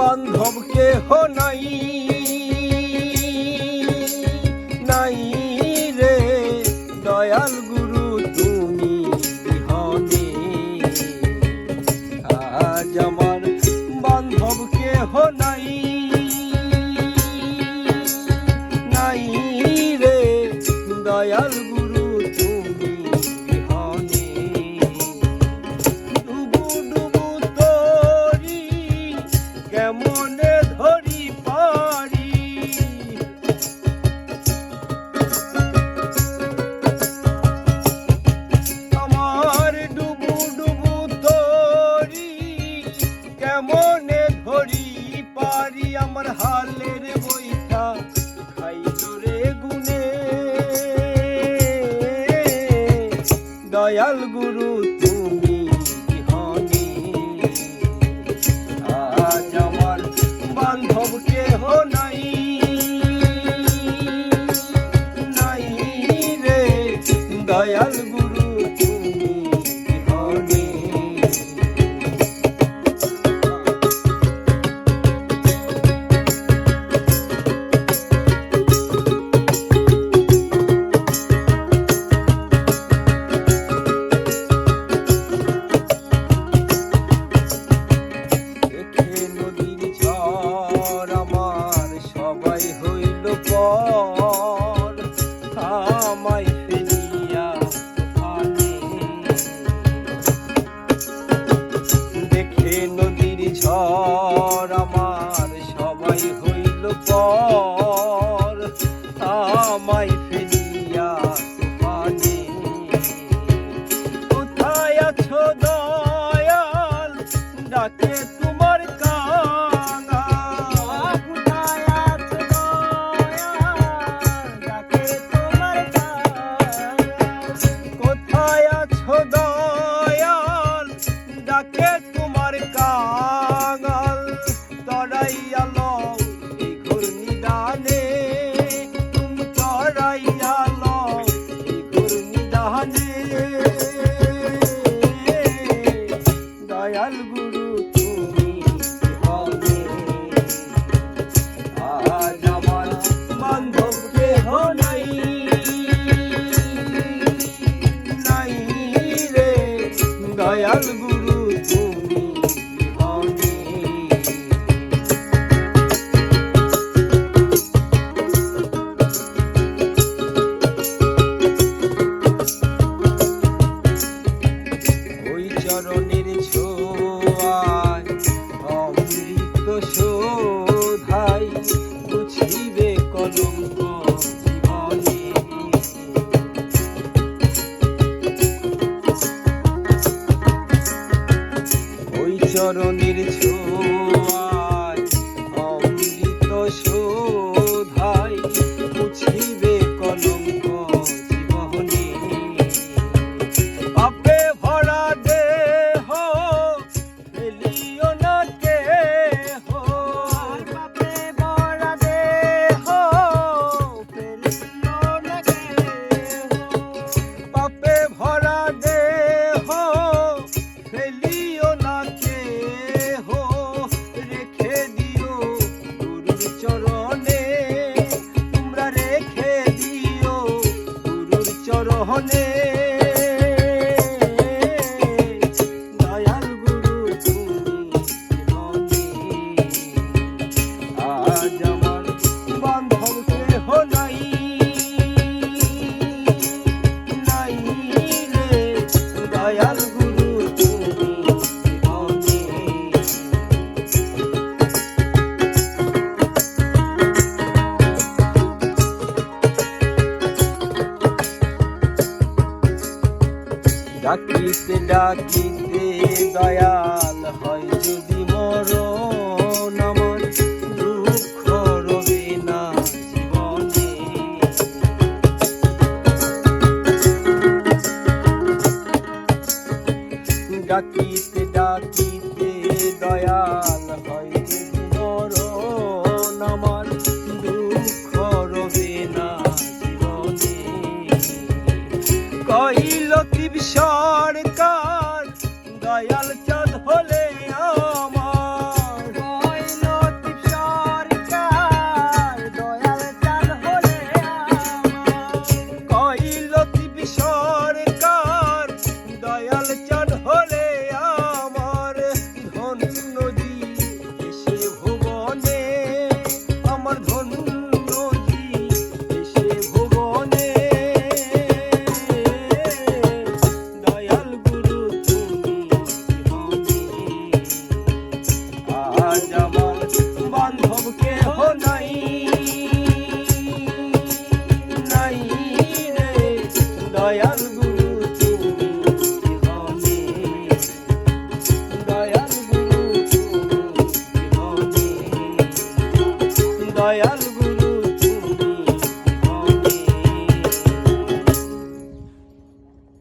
বান্ধব কেহ নাই নাই রে দয়াল গুরু তুমি হনে আজ আমার বান্ধব কেহ নাই মনে ধরি পারি আমার কেমনে ধরি পারি আমার হালের দয়াল গুরু তুমি yar I get চরণের ছোয়ায় অমৃত শোধাই বুঝিবে কলঙ্ক ওই চরণের ছোয়ায় অমৃত শোধ মোহনে ডাকিতে ডাকিতে দয়াল হয় যদি মর নমন দুঃখ রবে না জীবনে। ডাকিতে ডাকিতে